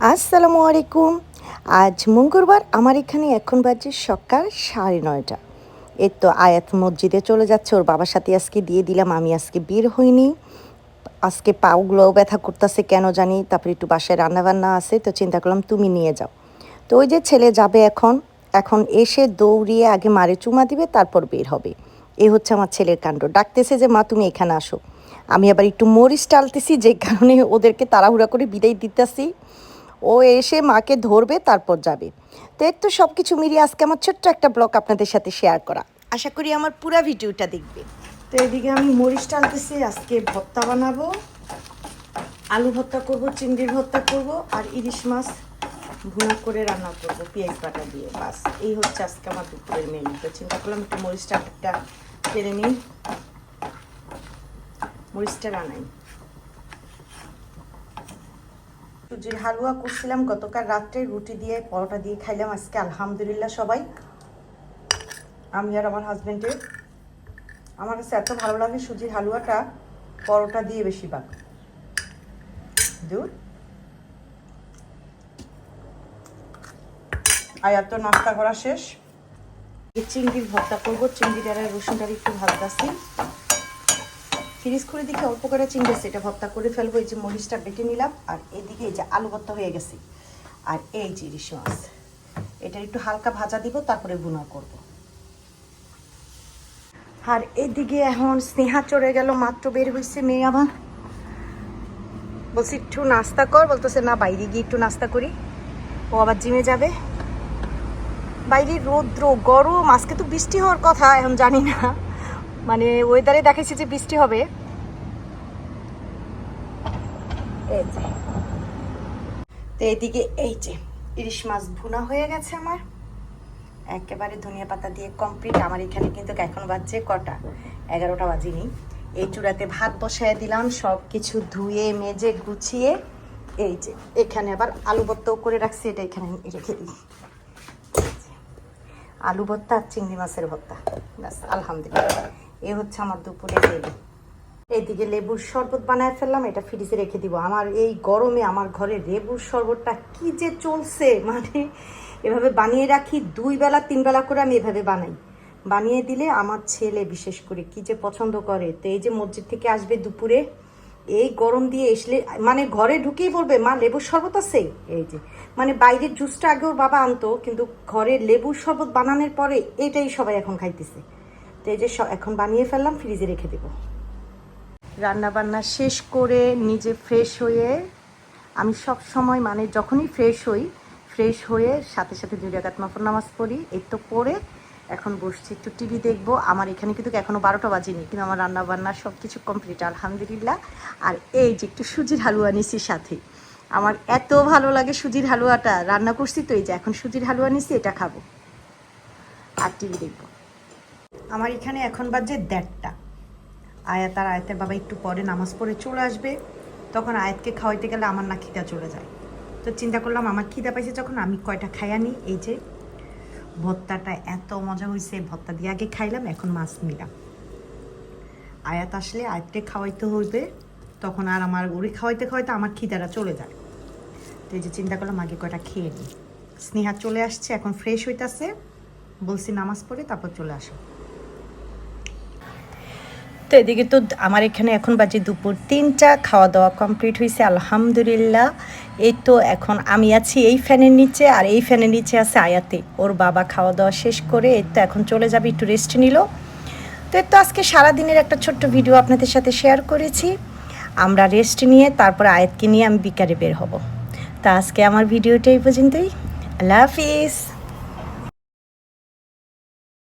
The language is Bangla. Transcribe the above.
আসসালামু আলাইকুম। আজ মঙ্গলবার, আমার এখানে এখন বাজে সকাল সাড়ে নয়টা। এর তো আয়াত মসজিদে চলে যাচ্ছে, ওর বাবার সাথে আজকে দিয়ে দিলাম, আমি আজকে বের হইনি। আজকে পাগুলো ব্যথা করতেছে, কেন জানি, তারপরে একটু বাসায় রান্নাবান্না আছে, তো চিন্তা করলাম তুমি নিয়ে যাও। তো ওই যে ছেলে যাবে এখন এখন এসে দৌড়িয়ে আগে মারে চুমা দিবে, তারপর বের হবে। এ হচ্ছে আমার ছেলের কাণ্ড। ডাকতেছে যে, মা, তুমি এখানে আসো। আমি আবার একটু মরিচ টালতেছি, যে কারণে ওদেরকে তাড়াহুড়া করে বিদায় দিতেছি। ও এসে মাকে ধরবে, তারপর যাবে। তো এর তো সব কিছু মিলিয়ে আজকে আমার ছোট্ট একটা ব্লগ আপনাদের সাথে শেয়ার করা। আশা করি আমার পুরো ভিডিওটা দেখবে। তো এদিকে আমি মরিচ টালতেছি আজকে ভর্তা বানাবো। আলু ভর্তা করব, চিংড়ির ভর্তা করব, আর ইলিশ মাছ ভুনা করে রান্না করব, পেঁয়াজ বাটা দিয়ে। বাস, এই হচ্ছে আজকে আমার দুপুরের মেনু তো চিন্তা করলাম একটু মরিচটা একটা কেড়ে নিই। মরিচটা রান্নাই। সুজির হালুয়া করছিলাম, গতকাল রাত্রে রুটি দিয়ে, পরোটা দিয়ে খাইলাম। আজকে আলহামদুলিল্লাহ সবাই। আমি আর আমার হাজব্যান্ডের আমার কাছে এত ভালো লাগে সুজির হালুয়াটা, পরোটা দিয়ে বেশি ভাগ দুধ আর এত নাস্তা করা শেষ। চিংড়ির ভর্তা করব। চিংড়ির আর রসুনটা একটু ভাজতেছি। ফ্রিজ করে দেখে অল্প করে চিংড়ি এটা ভর্তা করে ফেলব, এই যে মরিচটা বেটে নিলাম, আর এদিকে এই যে আলু ভর্তা হয়ে গেছে। আর এই যে ইলিশ মাছ, এটা একটু হালকা ভাজা দিব, তারপরে বুনা করব। আর এদিকে এখন স্নেহা চড়ে গেল, মাত্র বের হয়েছে মেয়ে আবার বলছি, একটু নাস্তা কর। বলতেছে, না, বাইরে গিয়ে একটু নাস্তা করি। ও আবার জিমে যাবে। বাইরে রৌদ্র, গরম, আজকে তো বৃষ্টি হওয়ার কথা, এখন জানি না। মানে ওয়েদারে দেখাইছে যে বৃষ্টি হবে। তো এদিকে এই যে, ইলিশ মাছ ভুনা হয়ে গেছে আমার। একেবারে ধনিয়া পাতা দিয়ে কমপ্লিট আমার এখানে কিন্তু এখন বাজছে কটা? এগারোটা বাজিনি। এই চূড়াতে ভাত বসায় দিলাম সব কিছু ধুয়ে, মেজে, গুছিয়ে। এই যে, এখানে আবার আলু ভর্তাও করে রাখছি, এটা এখানে রেখে দিই। আলু ভর্তা আর চিংড়ি মাছের ভর্তা। ব্যাস, আলহামদুলিল্লাহ। এ হচ্ছে আমার দুপুরে মেনু এইদিকে লেবুর শরবত বানায় ফেললাম, এটা ফ্রিজে রেখে দিব। আমার এই গরমে আমার ঘরে লেবুর শরবতটা কি যে চলছে মানে এভাবে বানিয়ে রাখি, দুই বেলা, তিন বেলা করে আমি এভাবে বানাই। বানিয়ে দিলে আমার ছেলে বিশেষ করে কি যে পছন্দ করে, তো এই যে মসজিদ থেকে আসবে দুপুরে, এই গরম দিয়ে এসলে মানে ঘরে ঢুকেই বলবে, মা, লেবুর শরবত আছে? এই যে মানে বাইরের জুসটা আগে ওর বাবা আনতো, কিন্তু ঘরে লেবুর শরবত বানানোর পরে এটাই সবাই এখন খাইতেছে। তো এই যে এখন বানিয়ে ফেললাম, ফ্রিজে রেখে দেবো। রান্না বান্না শেষ করে নিজে ফ্রেশ হয়ে, আমি সব সময় মানে যখনই ফ্রেশ হই ফ্রেশ হয়ে সাথে সাথে দুই রাকাত নফর নামাজ পড়ি। এই তো পড়ে এখন বসছি, একটু টিভি দেখব। আমার এখানে কিন্তু এখনও বারোটা বাজেনি, কিন্তু আমার রান্না বান্না সব কিছু কমপ্লিট আলহামদুলিল্লাহ। আর এই যে একটু সুজির হালুয়া নিছি সাথে। আমার এত ভালো লাগে সুজির হালুয়াটা। রান্না করছি তো এই যে, এখন সুজির হালুয়া নিছি, এটা খাব। আর টিভি দেখব। আমার এখানে এখন বাজে দেড়টা। আয়াত আর আয়াতের বাবা একটু পরে নামাজ পড়ে চলে আসবে। তখন আয়াতকে খাওয়াইতে গেলে আমার না খিদা চলে যায়। তো চিন্তা করলাম, আমার খিদা পাইছে যখন আমি কয়টা খাইয়া এই যে ভর্তাটা এত মজা হয়েছে ভর্তা দিয়ে আগে খাইলাম, এখন মাছ নিলাম। আয়াত আসলে আয়াতকে খাওয়াইতে হইবে, তখন আর আমার ওরে খাওয়াইতে খাওয়াইতে আমার খিদাটা চলে যায়। তো এই যে চিন্তা করলাম, আগে কয়টা খেয়ে নিই স্নেহা চলে আসছে, এখন ফ্রেশ হইতাছে। বলছি নামাজ পড়ে, তারপর চলে আসো। তো এদিকে তো আমার এখানে এখন বাজে দুপুর তিনটা খাওয়া দাওয়া কমপ্লিট হয়েছে আলহামদুলিল্লাহ। এই তো এখন আমি আছি এই ফ্যানের নিচে, আর এই ফ্যানের নিচে আছে আয়াতে। ওর বাবা খাওয়া দাওয়া শেষ করে এই তো এখন চলে যাবে, একটু রেস্ট নিল। তো এই তো আজকে সারাদিনের একটা ছোট্ট ভিডিও আপনাদের সাথে শেয়ার করেছি। আমরা রেস্ট নিয়ে তারপর আয়াতকে নিয়ে আমি বিকারে বের হব। তা আজকে আমার ভিডিওটা এই পর্যন্তই। আল্লাহ হাফিজ।